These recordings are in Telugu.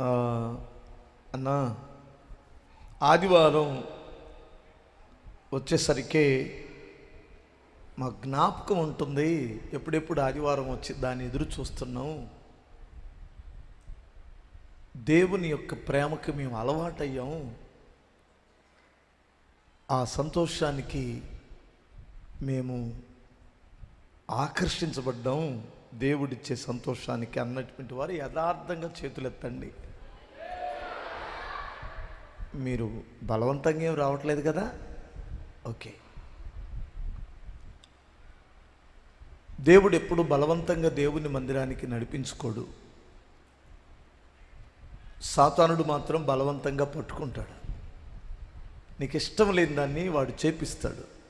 అన్న అన్నా ఆదివారం వచ్చేసరికి మా జ్ఞాపకం ఉంటుంది. ఎప్పుడెప్పుడు ఆదివారం వచ్చి దాన్ని ఎదురు చూస్తున్నాం దేవుని యొక్క ప్రేమకి మేము అలవాటయ్యాం. ఆ సంతోషానికి మేము ఆకర్షించబడ్డాం. దేవుడిచ్చే సంతోషానికి అన్నటువంటి వారు యథార్థంగా చేతులెత్తండి. మీరు బలవంతంగా ఏం రావట్లేదు కదా? ఓకే. దేవుడు ఎప్పుడు బలవంతంగా దేవుని మందిరానికి నడిపించుకోడు. సాతానుడు మాత్రం బలవంతంగా పట్టుకుంటాడు. నీకు ఇష్టం లేని దాన్ని వాడు చేపిస్తాడు.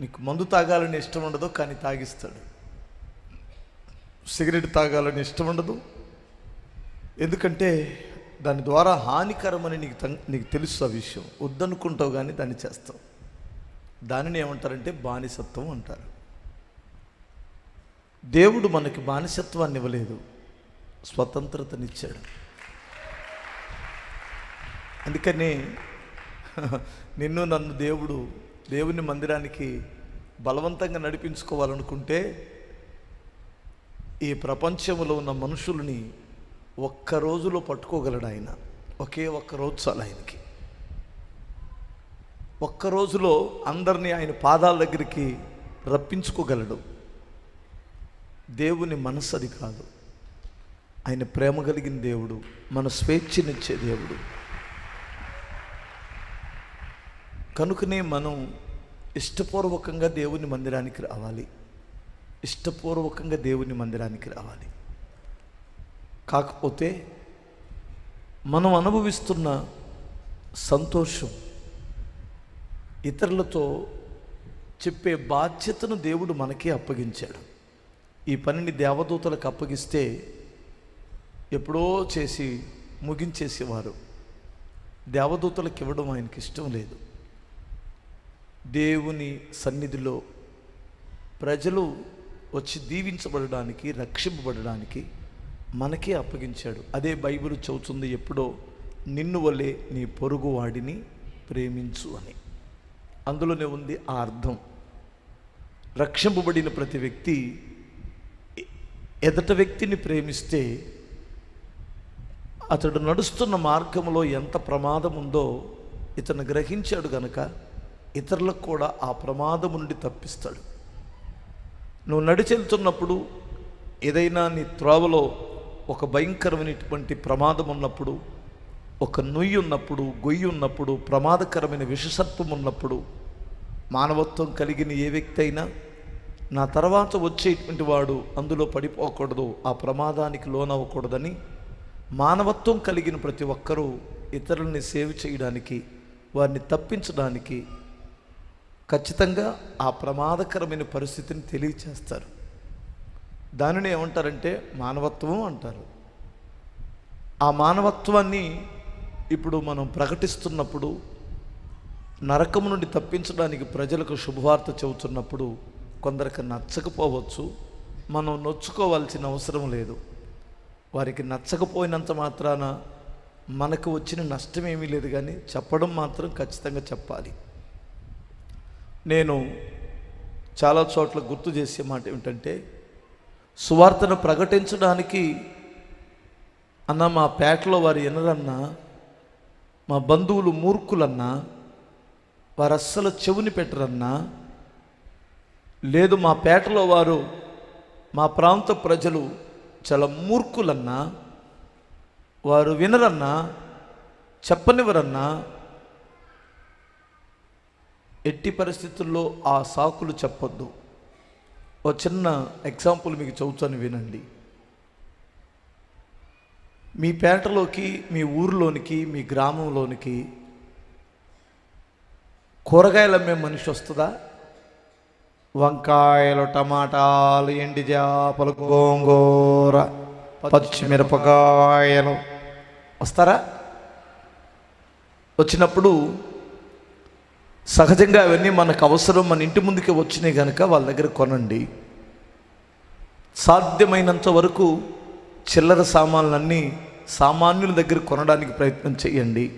నీకు మందు తాగాలని ఇష్టం ఉండదు కానీ తాగిస్తాడు. సిగరెట్ తాగాలని ఇష్టం ఉండదు. ఎందుకంటే దాని ద్వారా హానికరమని నీకు నీకు తెలుసు ఆ విషయం. వద్దనుకుంటావు కానీ దాన్ని చేస్తావు. దానిని ఏమంటారంటే బానిసత్వం అంటారు. దేవుడు మనకి బానిసత్వాన్ని ఇవ్వలేదు. స్వతంత్రతనిచ్చాడు. అందుకని నిన్ను నన్ను దేవుడు దేవుని మందిరానికి బలవంతంగా నడిపించుకోవాలనుకుంటే ఈ ప్రపంచంలో ఉన్న మనుషుల్ని ఒక్క రోజులో పట్టుకోగలడు ఆయన. ఒకే ఒక్క రోజు చాలు ఆయనకి. ఒక్క రోజులో అందరినీ ఆయన పాదాల దగ్గరికి రప్పించుకోగలడు. దేవుని మనసు అది కాదు. ఆయన ప్రేమ కలిగిన దేవుడు మన స్వేచ్ఛనిచ్చే దేవుడు. కనుకనే మనం ఇష్టపూర్వకంగా దేవుని మందిరానికి రావాలి. ఇష్టపూర్వకంగా దేవుని మందిరానికి రావాలి. కాకపోతే మనం అనుభవిస్తున్న సంతోషం ఇతరులతో చెప్పే బాధ్యతను దేవుడు మనకే అప్పగించాడు. ఈ పనిని దేవదూతలకు అప్పగిస్తే ఎప్పుడో చేసి ముగించేసేవారు. దేవదూతలకు ఇవ్వడం ఆయనకి ఇష్టం లేదు. దేవుని సన్నిధిలో ప్రజలు వచ్చి దీవించబడడానికి రక్షింపబడడానికి మనకే అప్పగించాడు. అదే బైబిల్ చదువుతుంది ఎప్పుడో నిన్ను వలె నీ పొరుగు వాడిని ప్రేమించు అని. అందులోనే ఉంది ఆ అర్థం. రక్షింపబడిన ప్రతి వ్యక్తి ఎదట వ్యక్తిని ప్రేమిస్తే అతడు నడుస్తున్న మార్గంలో ఎంత ప్రమాదం ఉందో ఇతను గ్రహించాడు గనక ఇతరులకు కూడా ఆ ప్రమాదం నుండి తప్పిస్తాడు. నువ్వు నడిచెళ్తున్నప్పుడు ఏదైనా నీ త్రోవలో ఒక భయంకరమైనటువంటి ప్రమాదం ఉన్నప్పుడు ఒక నుయ్యి ఉన్నప్పుడు గొయ్యి ఉన్నప్పుడు ప్రమాదకరమైన విషసత్వం ఉన్నప్పుడు మానవత్వం కలిగిన ఏ వ్యక్తి అయినా నా తర్వాత వచ్చేటువంటి వాడు అందులో పడిపోకూడదు ఆ ప్రమాదానికి లోనవ్వకూడదని మానవత్వం కలిగిన ప్రతి ఒక్కరూ ఇతరుల్ని సేవ్ చేయడానికి వారిని తప్పించడానికి ఖచ్చితంగా ఆ ప్రమాదకరమైన పరిస్థితిని తెలియచేస్తారు. దానిని ఏమంటారంటే మానవత్వం అంటారు. ఆ మానవత్వాన్ని ఇప్పుడు మనం ప్రకటిస్తున్నప్పుడు నరకం నుండి తప్పించడానికి ప్రజలకు శుభవార్త చెబుతున్నప్పుడు కొందరికి నచ్చకపోవచ్చు. మనం నొచ్చుకోవాల్సిన అవసరం లేదు. వారికి నచ్చకపోయినంత మాత్రాన మనకు వచ్చిన నష్టం ఏమీ లేదు కానీ చెప్పడం మాత్రం ఖచ్చితంగా చెప్పాలి. నేను చాలా చోట్ల గుర్తు చేసే మాట ఏమిటంటే సువార్తను ప్రకటించడానికి అన్న మా పేటలో వారు ఎనరన్నా మా బంధువులు మూర్ఖులన్నా వారు అస్సలు చెవుని పెట్టరన్నా లేదు మా పేటలో వారు మా ప్రాంత ప్రజలు చాలా మూర్ఖులన్నా వారు వినరన్నా చెప్పనివరన్నా ఎట్టి పరిస్థితుల్లో ఆ సాకులు చెప్పొద్దు. ఒక చిన్న ఎగ్జాంపుల్ మీకు చదువుతాను వినండి. మీ పేటలోకి మీ ఊరిలోనికి మీ గ్రామంలోనికి కూరగాయలు అమ్మే మనిషి వస్తుందా? వంకాయలు టమాటాలు ఎండి చేపలు గోంగూర పచ్చిమిరపకాయలు. వస్తారా? వచ్చినప్పుడు సహజంగా అవన్నీ మనకు అవసరం మన ఇంటి ముందుకే వచ్చినాయి కనుక వాళ్ళ దగ్గర కొనండి. సాధ్యమైనంత వరకు చిల్లర సామాన్లన్నీ సామాన్యుల దగ్గర కొనడానికి ప్రయత్నం చేయండి.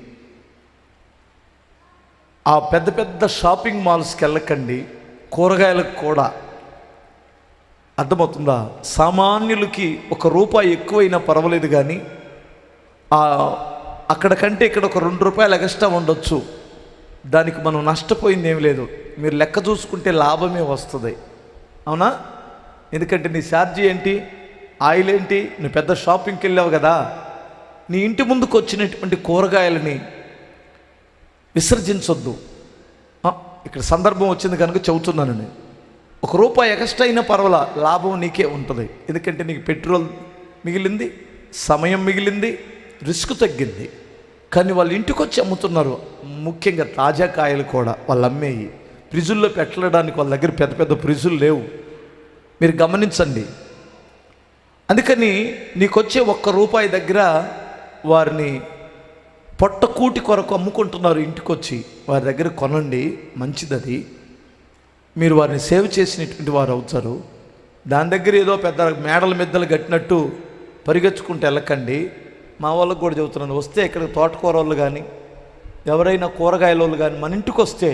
ఆ పెద్ద పెద్ద షాపింగ్ మాల్స్కి వెళ్ళకండి. కూరగాయలకు కూడా. అర్థమవుతుందా? సామాన్యులకి ఒక రూపాయి ఎక్కువైనా పర్వాలేదు కానీ అక్కడ కంటే ఇక్కడ ఒక రెండు రూపాయలు ఎక్స్ట్రా ఉండొచ్చు. దానికి మనం నష్టపోయింది ఏం లేదు. మీరు లెక్క చూసుకుంటే లాభమే వస్తుంది. అవునా? ఎందుకంటే నీ ఛార్జీ ఏంటి? ఆయిల్ ఏంటి? నువ్వు పెద్ద షాపింగ్కి వెళ్ళావు కదా. నీ ఇంటి ముందుకు వచ్చినటువంటి కూరగాయలని విసర్జించొద్దు. ఇక్కడ సందర్భం వచ్చింది కనుక చెబుతున్నాను నేను. ఒక రూపాయి ఎక్స్ట్రా అయినా పర్వాలా లాభం నీకే ఉంటుంది. ఎందుకంటే నీకు పెట్రోల్ మిగిలింది సమయం మిగిలింది రిస్క్ తగ్గింది. కానీ వాళ్ళు ఇంటికి వచ్చి అమ్ముతున్నారు. ముఖ్యంగా తాజా కాయలు కూడా వాళ్ళు అమ్మేయి. ఫ్రిజుల్లో పెట్టడానికి వాళ్ళ దగ్గర పెద్ద పెద్ద ఫ్రిజులు లేవు. మీరు గమనించండి. అందుకని నీకొచ్చే ఒక్క రూపాయి దగ్గర వారిని పొట్టకూటి కొరకు అమ్ముకుంటున్నారు ఇంటికొచ్చి. వారి దగ్గర కొనండి మంచిదది. మీరు వారిని సేవ్ చేసినటువంటి వారు అవుతారు. దాని దగ్గర ఏదో పెద్ద మేడల మిద్దలు కట్టినట్టు పరిగెచ్చుకుంటూ వెళ్ళకండి. మా వాళ్ళకు కూడా చెబుతున్నాను వస్తే ఇక్కడ తోటకూర వాళ్ళు కానీ ఎవరైనా కూరగాయల వాళ్ళు కానీ మన ఇంటికి వస్తే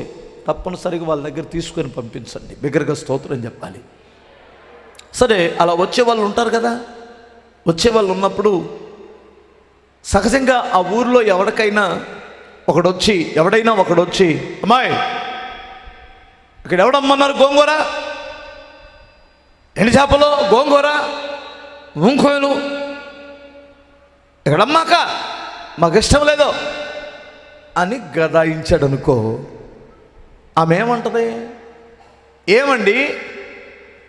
తప్పనిసరిగా వాళ్ళ దగ్గర తీసుకొని పంపించండి. బిగ్గరగా స్తోత్రం చెప్పాలి. సరే అలా వచ్చే వాళ్ళు ఉంటారు కదా? వచ్చే వాళ్ళు ఉన్నప్పుడు సహజంగా ఆ ఊర్లో ఎవరికైనా ఒకడొచ్చి ఎవడైనా ఒకడొచ్చి అమ్మాయి ఇక్కడ ఎవడమ్మన్నారు గోంగూర? ఎండి చేపలు? గోంగూర? ముంకోయలు ఎక్కడమ్మాక మాకు ఇష్టం లేదు. అని గదాయించాడు అనుకో ఆమె ఏమంటుంది ఏమండి?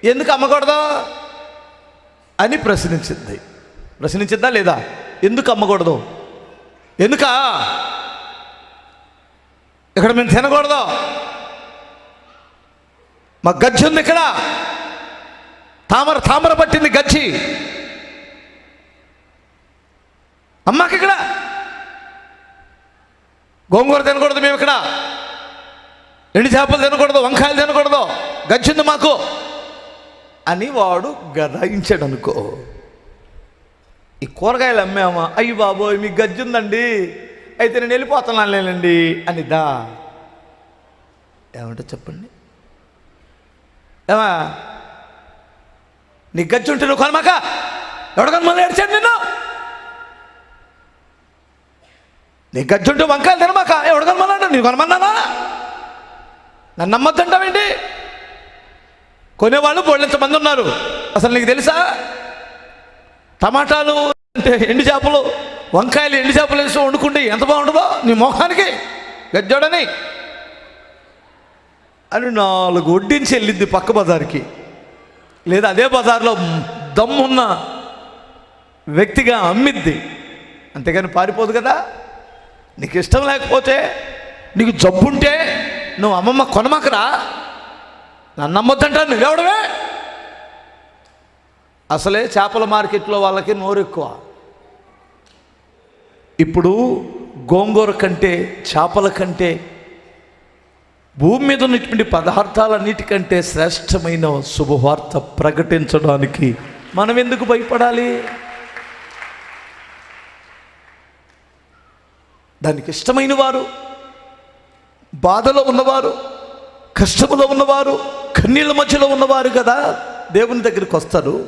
ఎందుకు అమ్మకూడదు? అని ప్రశ్నించింది. ప్రశ్నించిందా లేదా? ఎందుకు అమ్మకూడదు? ఎందుక? ఇక్కడ మేము తినకూడదు. మా గజ్జి ఉంది ఇక్కడ. తామర తామర పట్టింది గజ్జి. అమ్మాకి ఇక్కడ గోంగూర తినకూడదు మేము ఇక్కడ ఎండి చేపలు తినకూడదు వంకాయలు తినకూడదు గచ్చింది మాకు. అని వాడు గదాయించాడు అనుకో ఈ కూరగాయలు అమ్మామా అయ్యి బాబోయ్ మీకు గజ్జి ఉందండి అయితే నేను వెళ్ళిపోతున్నానులేనండి అనిదా ఏమంటే చెప్పండి. ఏమా నీ గజ్జి ఉంటే నువ్వు కొనమాక? ఎవడ మళ్ళీ ఏడ్చాడు నిన్ను? నీ గజ్జి వంకాయలు తినమాక ఎవడు కనమన్నాడు నీ కనమన్నానా నన్ను నమ్మద్దంటావేంటి? కొనేవాళ్ళు బోళ్ళంత మంది ఉన్నారు? అసలు నీకు తెలుసా? టమాటాలు అంటే ఎండు చేపలు వంకాయలు ఎండు చేపలు వేసి వండుకుంటే ఎంత బాగుంటుందో నీ మొఖానికి. గజ్జోడని. అని నాలుగు వడ్డించి వెళ్ళింది పక్క బజార్కి. లేదా అదే బజార్లో దమ్మున్న వ్యక్తిగా అమ్మిద్ది. అంతేగాని పారిపోదు కదా. నీకు ఇష్టం లేకపోతే నీకు జబ్బుంటే నువ్వు అమ్మమ్మ కొనమాకరా. నన్ను నమ్మొద్దంటా నువ్వెవడమే అసలే చేపల మార్కెట్లో వాళ్ళకి నోరు ఎక్కువ ఇప్పుడు గోంగూర కంటే చేపల కంటే భూమి మీద ఉన్నటువంటి పదార్థాలన్నిటికంటే శ్రేష్టమైన శుభవార్త ప్రకటించడానికి మనం ఎందుకు భయపడాలి? దానికి ఇష్టమైన వారు బాధలో ఉన్నవారు కష్టములో ఉన్నవారు కన్నీళ్ళ మధ్యలో ఉన్నవారు కదా దేవుని దగ్గరికి వస్తారు.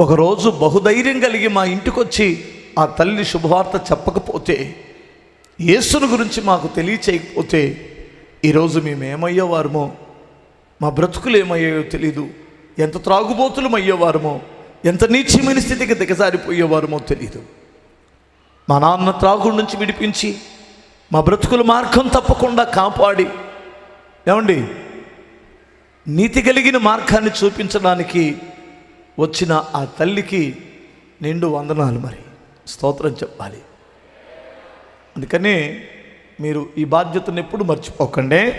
ఒకరోజు బహుధైర్యం కలిగి మా ఇంటికి వచ్చి ఆ తల్లి శుభవార్త చెప్పకపోతే యేసుని గురించి మాకు తెలియచేయకపోతే ఈరోజు మేము ఏమయ్యేవారమో మా బ్రతుకులు ఏమయ్యాయో తెలీదు ఎంత త్రాగుబోతులం అయ్యేవారమో ఎంత నీచమైన స్థితికి దిగజారిపోయేవారమో తెలీదు. మా నాన్న త్రాగుడు నుంచి విడిపించి మా బ్రతుకుల మార్గం తప్పకుండా కాపాడి. ఏమండి? నీతి కలిగిన మార్గాన్ని చూపించడానికి వచ్చిన ఆ తల్లికి నిండు వందనాలు మరి. స్తోత్రం చెప్పాలి. అందుకని మీరు ఈ బాధ్యతను ఎప్పుడు మర్చిపోకండి.